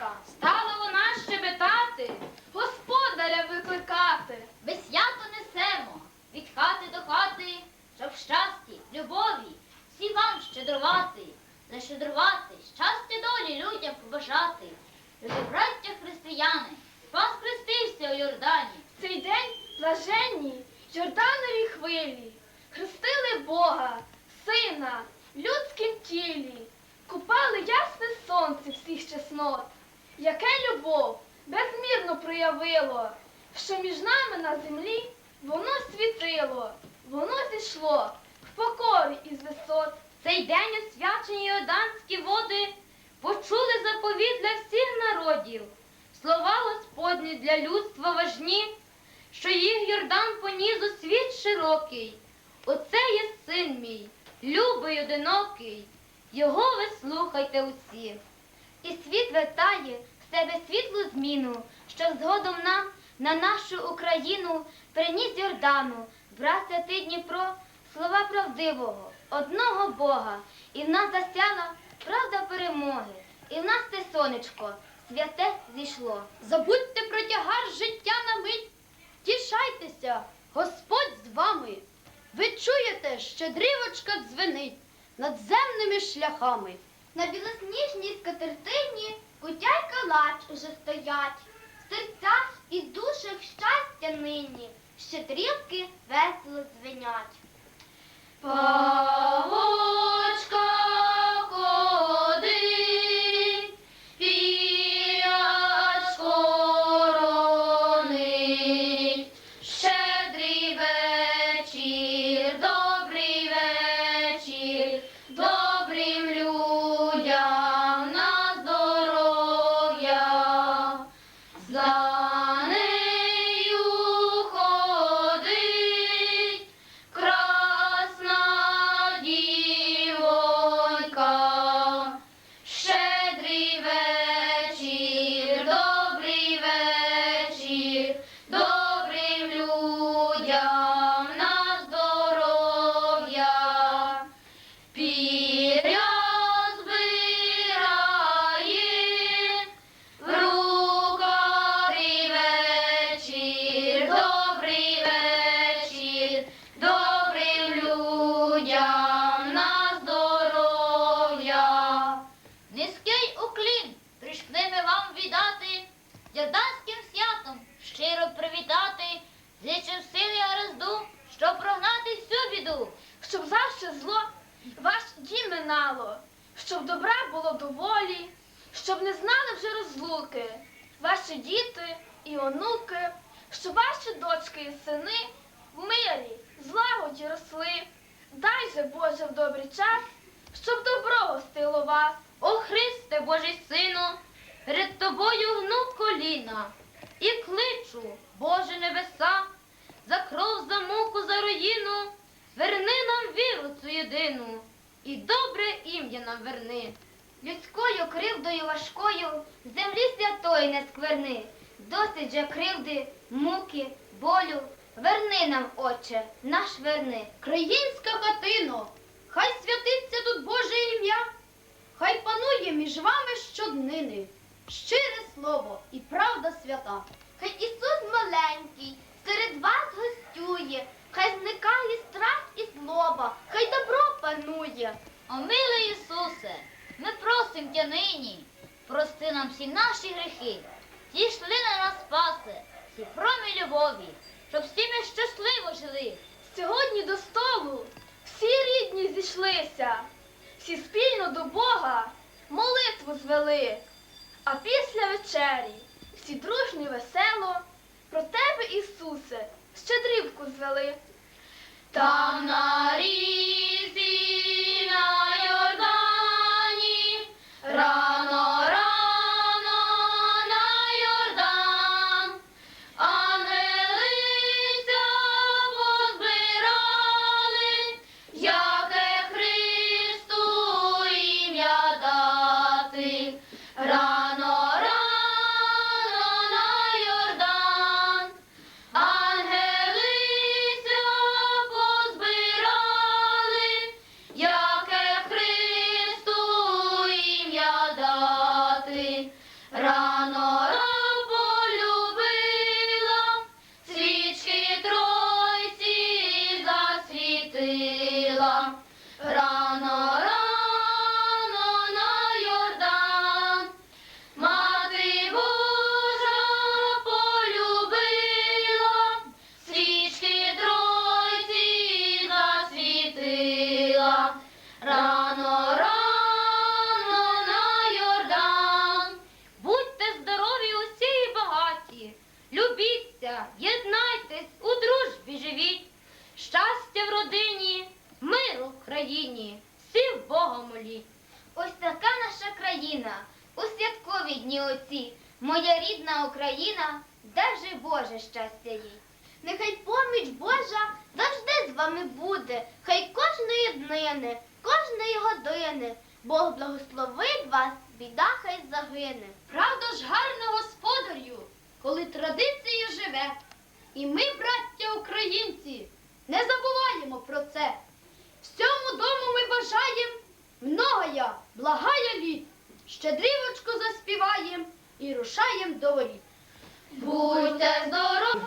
дівочка. Стала вона щебетати, Господаря викликати. ми свято несемо від хати до хати, щоб щасті, любові, всі вам щедрувати, защедрувати, щастя долі людям побажати. Люди, браття християни, Спас хрестився у Йордані. В цей день блаженні Йорданові хвилі хрестили Бога, Сина в людськім тілі, купали ясне сонце всіх чеснот. Яке любов безмірно проявило, що між нами на землі воно світило, воно зійшло в покорі із висот. Цей день освячені Йорданські води почули заповіт для всіх народів. Слова Господні для людства важні, що їх Йордан поніс у світ широкий. Оце є син мій, любий одинокий, його ви слухайте усі. І світ вертає в себе світлу зміну, що згодом нам на нашу Україну приніс Йордану, брат святий Дніпро, слова правдивого, одного Бога, і в нас засяла правда перемоги, і в нас те сонечко святе зійшло. Забудьте про тягар життя на мить, тішайтеся, Господь з вами. Ви чуєте, щедрівочка дзвенить надземними шляхами. На білосніжній скатертині кутя й калач уже стоять. В серцях і душах щастя нині, щедрівки весело звенять. Павочка дяданським святом щиро привітати, зичим сили гаразду, щоб прогнати всю біду. щоб завше зло ваш дім минало, щоб добра було доволі, щоб не знали вже розлуки, ваші діти і онуки, щоб ваші дочки і сини в мирі, злагоді росли. Дай же, Боже, в добрий час, щоб добро гостило вас. О Христе Божий Сину, перед тобою гну коліна і кличу, Боже небеса, за кров, за муку, за руїну, верни нам віру цю єдину, і добре ім'я нам верни. Людською кривдою важкою землі святої не скверни. Досить же кривди, муки, болю. Верни нам, Отче, наш верни. Країнська хатино, хай святиться тут Боже ім'я, хай панує між вами щоднини, щире слово і правда свята. Хай Ісус маленький серед вас гостює, хай зникає страх і злоба, хай добро панує. О милий Ісусе, ми просим тя нині, прости нам всі наші гріхи, зійшли на нас спаси, всі промі любові, щоб всі ми щасливо жили. Сьогодні до столу всі рідні зійшлися, всі спільно до Бога молитву звели. А після вечері всі дружні весело про тебе, Ісусе, щедрівку звели. Там на різі сила, рано рано на Йордан, мати Божа полюбила, свічки тройці засвітила, рано рано на Йордан. Будьте здорові усі і багаті, любіться. землі. Ось така наша країна у святкові дні оці, моя рідна Україна, дай Боже щастя їй. Нехай поміч Божа завжди з вами буде, хай кожної днини, кожної години. Бог благословить вас, біда хай загине. Правда ж гарна господарю, коли традиція живе. І ми, браття українці, не забуваємо про це. Благая літ. Щедрівочку заспіваєм і рушаєм до воріт. Будьте здорові!